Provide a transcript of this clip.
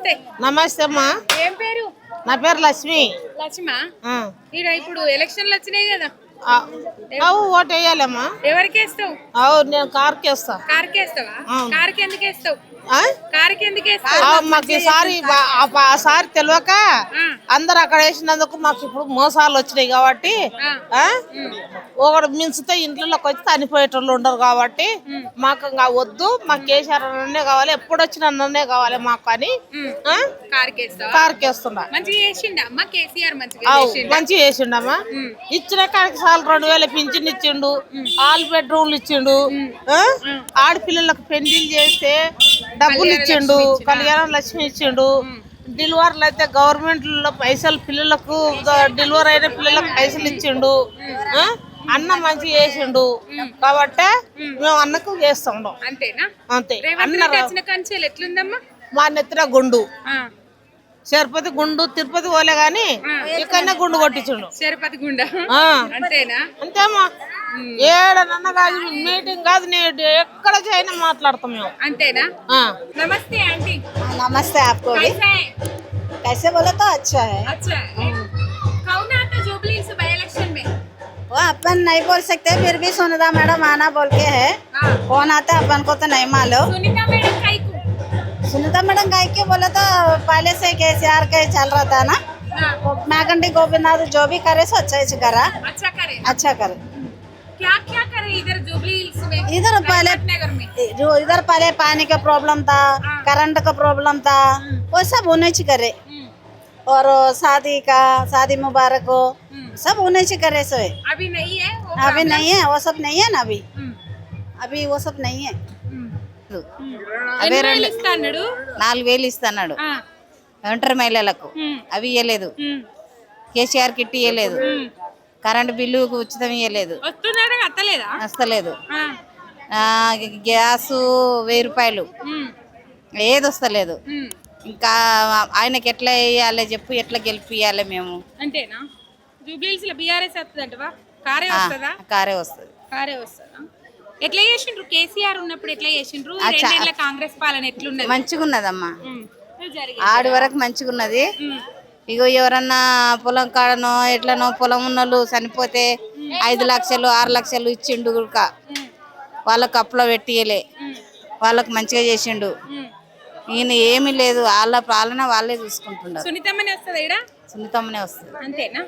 నమస్తే. నమస్తే అమ్మా. ఏం పేరు? నా పేరు లక్ష్మి. లక్ష్మ? ఇప్పుడు ఎలక్షన్లు వచ్చినాయి కదా. అవు ఓటు వేయాలమ్మా. ఎవరికి వేస్తావు అవు నేను కార్కి వేస్తా. కార్కి వేస్తావా అవును. కార్కి ఎందుకు వేస్తావు ఆ? కార్కి ఎందుకు వేస్తావు ఆ, మాకు ఈసారి సారి తెలియక. అందరు అక్కడ వేసినందుకు మాకు ఇప్పుడు మోసాలు వచ్చినాయి కాబట్టి? ఒకడు మించితే ఇంట్లోకి వచ్చి చనిపోయేటోళ్ళు ఉండరు కాబట్టి మాకు ఇంకా వద్దు మాకు కేసీఆర్ అన్ననే కావాలి ఎప్పుడు వచ్చిన అన్ననే కావాలి మాకు అని? కార్కి వేస్తున్నా మంచిగా చేసిండమ్మా. ఇచ్చిన కాడికి సార్లు రెండు వేల పింఛన్ ఇచ్చిండు. ఆల్ బెడ్రూమ్లు ఇచ్చిండు. ఆ? ఆడపిల్లలకు పెళ్ళిళ్ళు చేస్తే డబ్బులు ఇచ్చిండు కళ్యాణ లక్ష్మి ఇచ్చిండు. డెలివరీలు అయితే గవర్నమెంట్లో పైసలు పిల్లలకు డెలివరీ అయిన పిల్లలకు పైసలు ఇచ్చిండు? అన్న మంచిగా చేసిండు. కాబట్టి మేము అన్నకు చేస్తాం అంతేనా? అంతే. అన్న ఎట్లుందమ్మా? మా నెత్తిన గుండు. తిరుపతి గుండు తిరుపతి పోలే గాని ఇక్కడనే గుండు కొట్టించుండు శరపతి గుండా ఆ. అంతేనా అంతేమా ఏడనన్న కాదు మీటింగ్ కాదు నేను ఎక్కడ చేయని మాట్లాడతాం మేము అంతేనా ఆ. నమస్తే ఆంటీ नमस्ते आपको भी कैसा है कैसे बोले तो अच्छा है अच्छा है कौन आता जुबली इस बाई इलेक्शन में वो अपन नहीं बोल सकते फिर भी सुनिता मैडम आना बोल के है हाँ कौन आता है अपन को तो नहीं मालूम सुनीता मैडम काई को सुनीता मैडम गाय के बोले तो पहले से कैसे आर के चल रहा था ना? हाँ, गोपीनाथ जो भी करे सो अच्छा ही करा। अच्छा करे। अच्छा करे। क्या क्या करे इधर जुबली हिल्स में? इधर पहले नगर में। जो इधर पहले पानी का प्रॉब्लम था करंट का प्रॉब्लम था वो सब होने चाहिए करे। हम्म, और शादी का शादी मुबारक हो हम्म। सब होने चाहिए करे सो अभी नहीं है अभी नहीं है वो सब नहीं है ना अभी? हम्म, अभी वो सब नहीं है। చెట్లు అవే రెండు ఇస్తాడు నాలుగు వేలు ఇస్తాడు ఒంటరి మహిళలకు. అవి ఇవ్వలేదు కేసీఆర్ కిట్ ఇవ్వలేదు కరెంట్ బిల్లు ఉచితం ఇవ్వలేదు వస్తలేదు గ్యాసు వెయ్యి రూపాయలు. ఏది వస్తలేదు. ఇంకా ఆయనకి ఎట్లా వేయాలి చెప్పు ఎట్లా గెలిపియాలి మేము. అంటేనా జూబ్లీస్లో వస్తుంది కారే వస్తుందా? కారే వస్తుంది. కారే వస్తుందా? ఎట్లా చేసిండ్రు? కేసీఆర్ ఉన్నప్పుడు ఎట్లా చేసిండ్రు? రెండేళ్ళ కాంగ్రెస్ పాలన ఎట్లున్నది? మంచిగా ఉన్నదమ్మా ఆడి వరకు మంచిగా ఉన్నది ఉమ్, ఇగో ఎవరన్నా పొలం కాడనో ఎట్లనో పొలం ఉన్నోళ్ళు చనిపోతే ఐదు లక్షలు ఆరు లక్షలు ఇచ్చిండు గుడక. వాళ్ళకు అప్పులో పెట్టియలే. వాళ్ళకు మంచిగా చేసిండు. ఈయన ఏమీ లేదు. వాళ్ళ పాలన వాళ్ళే చూసుకుంటున్నారు. సునీతమ్మనే వస్తుందా సున్నితమ్మనే వస్తుంది. అంతేనా?